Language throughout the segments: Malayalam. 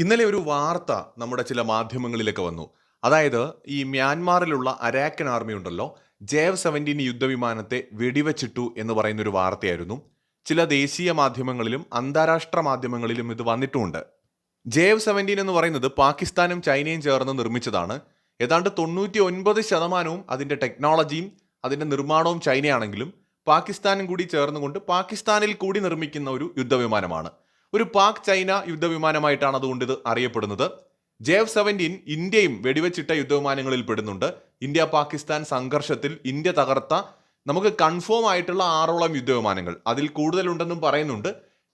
ഇന്നലെ ഒരു വാർത്ത നമ്മുടെ ചില മാധ്യമങ്ങളിലൊക്കെ വന്നു. അതായത് ഈ മ്യാൻമാറിലുള്ള അരാക്കൻ ആർമി ഉണ്ടല്ലോ ജേവ് സെവന്റീൻ യുദ്ധവിമാനത്തെ വെടിവെച്ചിട്ടു എന്ന് പറയുന്ന ഒരു വാർത്തയായിരുന്നു. ചില ദേശീയ മാധ്യമങ്ങളിലും അന്താരാഷ്ട്ര മാധ്യമങ്ങളിലും ഇത് വന്നിട്ടുമുണ്ട്. ജേവ് സെവന്റീൻ എന്ന് പറയുന്നത് പാകിസ്ഥാനും ചൈനയും ചേർന്ന് നിർമ്മിച്ചതാണ്. ഏതാണ്ട് തൊണ്ണൂറ്റി ഒൻപത് ശതമാനവും അതിന്റെ ടെക്നോളജിയും അതിന്റെ നിർമ്മാണവും ചൈനയാണെങ്കിലും പാകിസ്ഥാനും കൂടി ചേർന്നുകൊണ്ട് പാകിസ്ഥാനിൽ കൂടി നിർമ്മിക്കുന്ന ഒരു യുദ്ധവിമാനമാണ്. ഒരു പാക് ചൈന യുദ്ധവിമാനമായിട്ടാണ് അതുകൊണ്ട് ഇത് അറിയപ്പെടുന്നത്. ജേവ് സെവന്റീൻ ഇന്ത്യയും വെടിവെച്ചിട്ട യുദ്ധവിമാനങ്ങളിൽ പെടുന്നുണ്ട്. ഇന്ത്യ പാകിസ്ഥാൻ സംഘർഷത്തിൽ ഇന്ത്യ തകർത്ത നമുക്ക് കൺഫേം ആയിട്ടുള്ള ആറോളം യുദ്ധവിമാനങ്ങൾ. അതിൽ കൂടുതലുണ്ടെന്നും പറയുന്നുണ്ട്.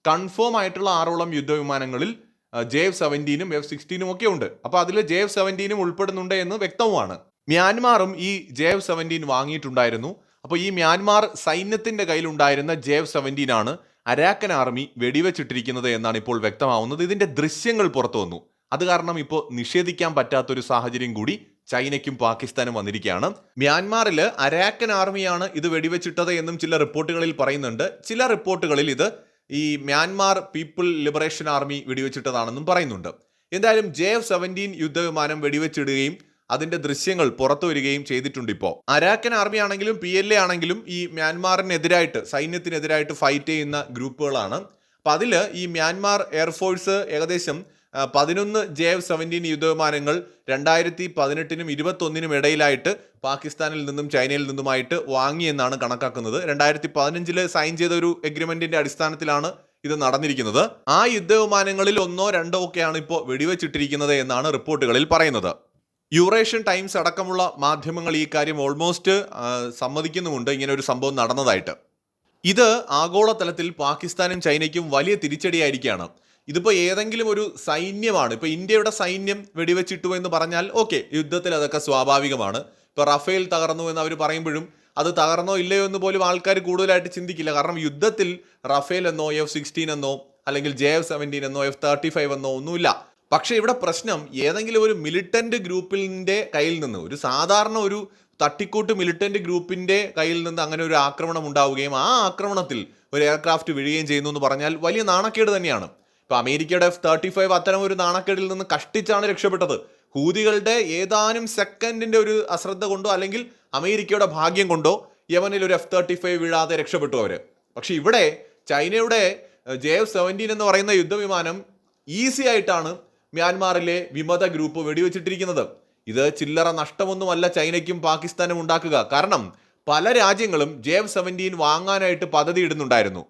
കൺഫേം ആയിട്ടുള്ള ആറോളം യുദ്ധവിമാനങ്ങളിൽ ജെ ജേവ് സെവന്റീനും എഫ് സിക്സ്റ്റീനും ഒക്കെ ഉണ്ട്. അപ്പോൾ അതിൽ ജേവ് സെവന്റീനും ഉൾപ്പെടുന്നുണ്ട് എന്ന് വ്യക്തവുമാണ്. മ്യാൻമാറും ഈ ജേവ് സെവന്റീൻ വാങ്ങിയിട്ടുണ്ടായിരുന്നു. അപ്പോൾ ഈ മ്യാൻമാർ സൈന്യത്തിന്റെ കയ്യിലുണ്ടായിരുന്ന ജേവ് സെവന്റീൻ ആണ് അരാക്കൻ ആർമി വെടിവെച്ചിട്ടിരിക്കുന്നത് എന്നാണ് ഇപ്പോൾ വ്യക്തമാവുന്നത്. ഇതിന്റെ ദൃശ്യങ്ങൾ പുറത്തു വന്നു. അത് കാരണം ഇപ്പോൾ നിഷേധിക്കാൻ പറ്റാത്തൊരു സാഹചര്യം കൂടി ചൈനയ്ക്കും പാകിസ്ഥാനും വന്നിരിക്കുകയാണ്. മ്യാൻമാറിൽ അരാക്കൻ ആർമിയാണ് ഇത് വെടിവെച്ചിട്ടത് എന്നും ചില റിപ്പോർട്ടുകളിൽ പറയുന്നുണ്ട്. ചില റിപ്പോർട്ടുകളിൽ ഇത് ഈ മ്യാൻമാർ പീപ്പിൾ ലിബറേഷൻ ആർമി വെടിവെച്ചിട്ടതാണെന്നും പറയുന്നുണ്ട്. എന്തായാലും ജേവ് സെവന്റീൻ യുദ്ധവിമാനം വെടിവെച്ചിടുകയും അതിന്റെ ദൃശ്യങ്ങൾ പുറത്തു വരികയും ചെയ്തിട്ടുണ്ട് ഇപ്പോൾ അരാക്കൻ ആർമി ആണെങ്കിലും പി എൽ എ ആണെങ്കിലും ഈ മ്യാൻമാറിനെതിരായിട്ട് സൈന്യത്തിനെതിരായിട്ട് ഫൈറ്റ് ചെയ്യുന്ന ഗ്രൂപ്പുകളാണ്. അപ്പൊ അതിൽ ഈ മ്യാൻമാർ എയർഫോഴ്സ് ഏകദേശം പതിനൊന്ന് ജെ എഫ് സെവന്റീൻ യുദ്ധവിമാനങ്ങൾ രണ്ടായിരത്തി പതിനെട്ടിനും ഇരുപത്തൊന്നിനും ഇടയിലായിട്ട് പാകിസ്ഥാനിൽ നിന്നും ചൈനയിൽ നിന്നുമായിട്ട് വാങ്ങിയെന്നാണ് കണക്കാക്കുന്നത്. രണ്ടായിരത്തി പതിനഞ്ചിൽ സൈൻ ചെയ്ത ഒരു എഗ്രിമെന്റിന്റെ അടിസ്ഥാനത്തിലാണ് ഇത് നടന്നിരിക്കുന്നത്. ആ യുദ്ധവിമാനങ്ങളിൽ ഒന്നോ രണ്ടോ ഒക്കെയാണ് ഇപ്പോൾ വെടിവെച്ചിട്ടിരിക്കുന്നത് എന്നാണ് റിപ്പോർട്ടുകളിൽ പറയുന്നത്. യൂറേഷ്യൻ ടൈംസ് അടക്കമുള്ള മാധ്യമങ്ങൾ ഈ കാര്യം ഓൾമോസ്റ്റ് സമ്മതിക്കുന്നുമുണ്ട്. ഇങ്ങനെ ഒരു സംഭവം നടന്നതായിട്ട്. ഇത് ആഗോളതലത്തിൽ പാകിസ്ഥാനും ചൈനയ്ക്കും വലിയ തിരിച്ചടിയായിരിക്കുകയാണ് ഇതിപ്പോൾ ഏതെങ്കിലും ഒരു സൈന്യമാണ് ഇപ്പോൾ ഇന്ത്യയുടെ സൈന്യം വെടിവെച്ചിട്ടു എന്ന് പറഞ്ഞാൽ ഓക്കെ യുദ്ധത്തിൽ അതൊക്കെ സ്വാഭാവികമാണ്. ഇപ്പോൾ റഫേൽ തകർന്നു എന്ന് അവർ പറയുമ്പോഴും അത് തകർന്നോ ഇല്ലയോ എന്ന് പോലും ആൾക്കാർ കൂടുതലായിട്ട് ചിന്തിക്കില്ല. കാരണം യുദ്ധത്തിൽ റഫേൽ എന്നോ എഫ് സിക്സ്റ്റീൻ എന്നോ അല്ലെങ്കിൽ ജെ എഫ് സെവന്റീൻ എന്നോ എഫ് തേർട്ടി ഫൈവ് എന്നോ ഒന്നുമില്ല. പക്ഷേ ഇവിടെ പ്രശ്നം ഏതെങ്കിലും ഒരു മിലിറ്റന്റ് ഗ്രൂപ്പിന്റെ കയ്യിൽ നിന്ന് ഒരു സാധാരണ ഒരു തട്ടിക്കൂട്ട് മിലിറ്റന്റ് ഗ്രൂപ്പിന്റെ കയ്യിൽ നിന്ന് അങ്ങനെ ഒരു ആക്രമണം ഉണ്ടാവുകയും ആ ആക്രമണത്തിൽ ഒരു എയർക്രാഫ്റ്റ് വീഴുകയും ചെയ്യുന്നു എന്ന് പറഞ്ഞാൽ വലിയ നാണക്കേട് തന്നെയാണ്. ഇപ്പോൾ അമേരിക്കയുടെ എഫ് തേർട്ടി ഫൈവ് അത്തരം ഒരു നാണക്കേടിൽ നിന്ന് കഷ്ടിച്ചാണ് രക്ഷപ്പെട്ടത്. ഹൂതികളുടെ ഏതാനും സെക്കൻഡിന്റെ ഒരു അശ്രദ്ധ കൊണ്ടോ അല്ലെങ്കിൽ അമേരിക്കയുടെ ഭാഗ്യം കൊണ്ടോ യമനിൽ ഒരു എഫ് തേർട്ടി ഫൈവ് വീഴാതെ രക്ഷപ്പെട്ടു അവർ പക്ഷേ ഇവിടെ ചൈനയുടെ ജെ എഫ് സെവന്റീൻ എന്ന് പറയുന്ന യുദ്ധവിമാനം ഈസി ആയിട്ടാണ് മ്യാൻമാറിലെ വിമത ഗ്രൂപ്പ് വെടിവെച്ചിട്ടിരിക്കുന്നത്. ഇത് ചില്ലറ നഷ്ടമൊന്നുമല്ല ചൈനയ്ക്കും പാകിസ്ഥാനും ഉണ്ടാക്കുക. കാരണം പല രാജ്യങ്ങളും ജെ എഫ് സെവന്റീൻ വാങ്ങാനായിട്ട് പദ്ധതി ഇടുന്നുണ്ടായിരുന്നു.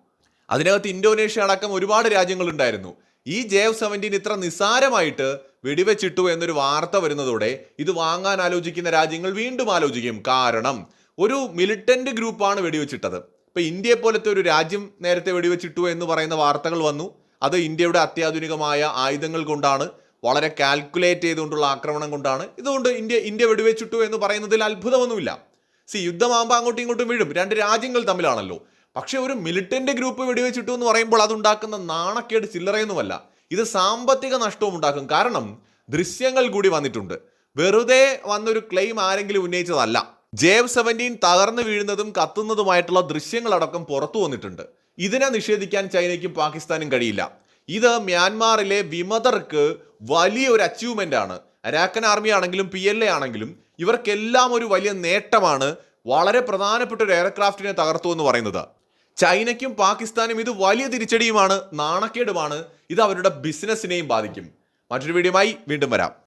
അതിനകത്ത് ഇന്തോനേഷ്യ അടക്കം ഒരുപാട് രാജ്യങ്ങളുണ്ടായിരുന്നു. ഈ ജെ എഫ് സെവന്റീൻ ഇത്ര നിസ്സാരമായിട്ട് വെടിവെച്ചിട്ടു എന്നൊരു വാർത്ത വരുന്നതോടെ ഇത് വാങ്ങാൻ ആലോചിക്കുന്ന രാജ്യങ്ങൾ വീണ്ടും ആലോചിക്കും. കാരണം ഒരു മിലിറ്റന്റ് ഗ്രൂപ്പാണ് വെടിവെച്ചിട്ടത്. ഇപ്പം ഇന്ത്യയെ പോലത്തെ ഒരു രാജ്യം നേരത്തെ വെടിവെച്ചിട്ടു എന്ന് പറയുന്ന വാർത്തകൾ വന്നു. അത് ഇന്ത്യയുടെ അത്യാധുനികമായ ആയുധങ്ങൾ കൊണ്ടാണ് വളരെ കാൽക്കുലേറ്റ് ചെയ്തുകൊണ്ടുള്ള ആക്രമണം കൊണ്ടാണ്. ഇതുകൊണ്ട് ഇന്ത്യ ഇന്ത്യ വെടിവെച്ചിട്ടു എന്ന് പറയുന്നതിൽ അത്ഭുതമൊന്നുമില്ല. സി യുദ്ധമാകുമ്പോൾ അങ്ങോട്ടും ഇങ്ങോട്ടും വീഴും. രണ്ട് രാജ്യങ്ങൾ തമ്മിലാണല്ലോ. പക്ഷേ ഒരു മിലിറ്റന്റ് ഗ്രൂപ്പ് വെടിവെച്ചിട്ടു എന്ന് പറയുമ്പോൾ അതുണ്ടാക്കുന്ന നാണക്കേട് ചില്ലറയൊന്നുമല്ല. ഇത് സാമ്പത്തിക നഷ്ടവും ഉണ്ടാക്കും. കാരണം ദൃശ്യങ്ങൾ കൂടി വന്നിട്ടുണ്ട്. വെറുതെ വന്നൊരു ക്ലെയിം ആരെങ്കിലും ഉന്നയിച്ചതല്ല. ജേവ് സെവന്റീൻ തകർന്നു വീഴുന്നതും കത്തുന്നതുമായിട്ടുള്ള ദൃശ്യങ്ങളടക്കം പുറത്തു വന്നിട്ടുണ്ട്. ഇതിനെ നിഷേധിക്കാൻ ചൈനയ്ക്കും പാകിസ്ഥാനും കഴിയില്ല. ഇത് മ്യാൻമാറിലെ വിമതർക്ക് വലിയൊരു അച്ചീവ്മെന്റ് ആണ്. അരാക്കൻ ആർമി ആണെങ്കിലും പി എൽ എ ആണെങ്കിലും ഇവർക്കെല്ലാം ഒരു വലിയ നേട്ടമാണ് വളരെ പ്രധാനപ്പെട്ട ഒരു എയർക്രാഫ്റ്റിനെ തകർത്തു എന്ന് പറയുന്നത്. ചൈനയ്ക്കും പാകിസ്ഥാനും ഇത് വലിയ തിരിച്ചടിയുമാണ് നാണക്കേടുമാണ്. ഇത് അവരുടെ ബിസിനസ്സിനെയും ബാധിക്കും. മറ്റൊരു വീഡിയോയുമായി വീണ്ടും വരാം.